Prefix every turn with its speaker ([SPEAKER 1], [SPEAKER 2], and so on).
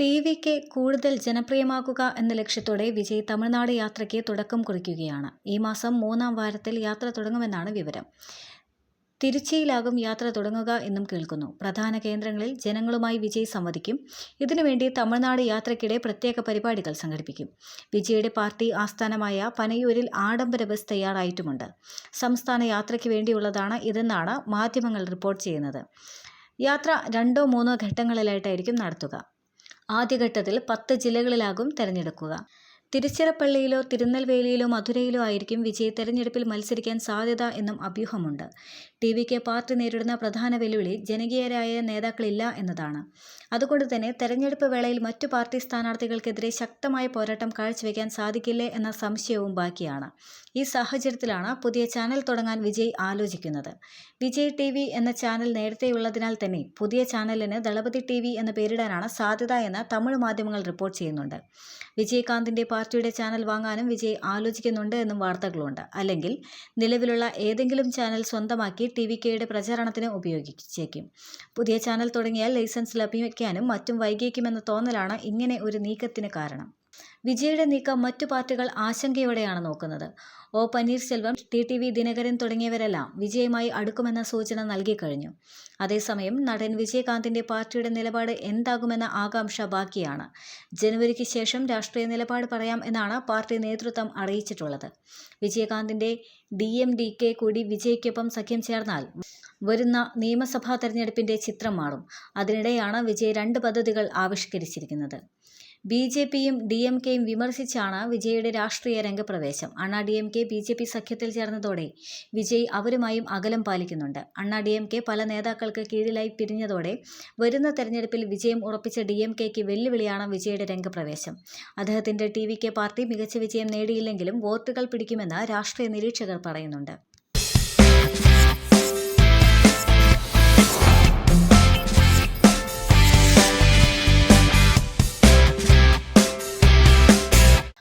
[SPEAKER 1] T വിക്ക് കൂടുതൽ ജനപ്രിയമാക്കുക എന്ന ലക്ഷ്യത്തോടെ വിജയ് തമിഴ്നാട് യാത്രയ്ക്ക് തുടക്കം കുറിക്കുകയാണ്. ഈ മാസം മൂന്നാം വാരത്തിൽ യാത്ര തുടങ്ങുമെന്നാണ് വിവരം. തിരുച്ചിയിലാകും യാത്ര തുടങ്ങുക എന്നും കേൾക്കുന്നു. പ്രധാന കേന്ദ്രങ്ങളിൽ ജനങ്ങളുമായി വിജയ് സംവദിക്കും. ഇതിനുവേണ്ടി തമിഴ്നാട് യാത്രയ്ക്കിടെ പ്രത്യേക പരിപാടികൾ സംഘടിപ്പിക്കും. വിജയുടെ പാർട്ടി ആസ്ഥാനമായ പനയൂരിൽ ആഡംബര ബസ് തയ്യാറായിട്ടുമുണ്ട്. സംസ്ഥാന യാത്രയ്ക്ക് വേണ്ടിയുള്ളതാണ് ഇതെന്നാണ് മാധ്യമങ്ങൾ റിപ്പോർട്ട് ചെയ്യുന്നത്. യാത്ര രണ്ടോ മൂന്നോ ഘട്ടങ്ങളിലായിട്ടായിരിക്കും നടത്തുക. ആദ്യഘട്ടത്തിൽ പത്ത് ജില്ലകളിലാകും തെരഞ്ഞെടുക്കുക തിരുച്ചിറപ്പള്ളിയിലോ തിരുനെൽവേലിയിലോ മധുരയിലോ ആയിരിക്കും വിജയ് തെരഞ്ഞെടുപ്പിൽ മത്സരിക്കാൻ സാധ്യത എന്നും അഭ്യൂഹമുണ്ട്. ടി വിക്ക് പാർട്ടി നേരിടുന്ന പ്രധാന വെല്ലുവിളി ജനകീയരായ നേതാക്കളില്ല എന്നതാണ്. അതുകൊണ്ട് തന്നെ തെരഞ്ഞെടുപ്പ് വേളയിൽ മറ്റു പാർട്ടി സ്ഥാനാർത്ഥികൾക്കെതിരെ ശക്തമായ പോരാട്ടം കാഴ്ചവെക്കാൻ സാധിക്കില്ലേ എന്ന സംശയവും ബാക്കിയാണ്. ഈ സാഹചര്യത്തിലാണ് പുതിയ ചാനൽ തുടങ്ങാൻ വിജയ് ആലോചിക്കുന്നത്. വിജയ് ടി വി എന്ന ചാനൽ നേരത്തെയുള്ളതിനാൽ തന്നെ പുതിയ ചാനലിന് ദളപതി ടി വി എന്ന് പേരിടാനാണ് സാധ്യത എന്ന് തമിഴ് മാധ്യമങ്ങൾ റിപ്പോർട്ട് ചെയ്യുന്നുണ്ട്. വിജയകാന്തിന്റെ പാർട്ടിയുടെ ചാനൽ വാങ്ങാനും വിജയ് ആലോചിക്കുന്നുണ്ട് എന്നും വാർത്തകളുണ്ട്. അല്ലെങ്കിൽ നിലവിലുള്ള ഏതെങ്കിലും ചാനൽ സ്വന്തമാക്കി ടി വി കെയുടെ പ്രചാരണത്തിന് ഉപയോഗിച്ചേക്കും. പുതിയ ചാനൽ തുടങ്ങിയാൽ ലൈസൻസ് ലഭിക്കാനും മറ്റും വൈകിക്കുമെന്ന തോന്നലാണ് ഇങ്ങനെ ഒരു നീക്കത്തിന് കാരണം. വിജയുടെ നീക്കം മറ്റു പാർട്ടികൾ ആശങ്കയോടെയാണ് നോക്കുന്നത്. O. Panneerselvam T. T. V. Dhinakaran തുടങ്ങിയവരെല്ലാം വിജയുമായി അടുക്കുമെന്ന സൂചന നൽകിക്കഴിഞ്ഞു. അതേസമയം നടൻ വിജയകാന്തിന്റെ പാർട്ടിയുടെ നിലപാട് എന്താകുമെന്ന ആകാംക്ഷ ബാക്കിയാണ്. ജനുവരിക്ക് ശേഷം രാഷ്ട്രീയ നിലപാട് പറയാം എന്നാണ് പാർട്ടി നേതൃത്വം അറിയിച്ചിട്ടുള്ളത്. വിജയകാന്തിന്റെ ഡി. എം. ഡി. കെ കൂടി വിജയ്ക്കൊപ്പം സഖ്യം ചേർന്നാൽ വരുന്ന നിയമസഭാ തെരഞ്ഞെടുപ്പിന്റെ ചിത്രം മാറും. അതിനിടെയാണ് വിജയ് രണ്ട് പദ്ധതികൾ ആവിഷ്കരിച്ചിരിക്കുന്നത്. ബി ജെ പിയും ഡി എം കെയും വിമർശിച്ചാണ് വിജയുടെ രാഷ്ട്രീയ രംഗപ്രവേശം. Anna D M K B J P സഖ്യത്തിൽ ചേർന്നതോടെ വിജയ് അവരുമായും അകലം പാലിക്കുന്നുണ്ട്. അണ്ണാ ഡി എം കെ പല നേതാക്കൾക്ക് കീഴിലായി പിരിഞ്ഞതോടെ വരുന്ന തെരഞ്ഞെടുപ്പിൽ വിജയം ഉറപ്പിച്ച ഡി എം കെക്ക് വെല്ലുവിളിയാണ് വിജയുടെ രംഗപ്രവേശം. അദ്ദേഹത്തിന്റെ ടി വി കെ പാർട്ടി മികച്ച വിജയം നേടിയില്ലെങ്കിലും വോട്ടുകൾ പിടിക്കുമെന്ന് രാഷ്ട്രീയ നിരീക്ഷകർ പറയുന്നുണ്ട്.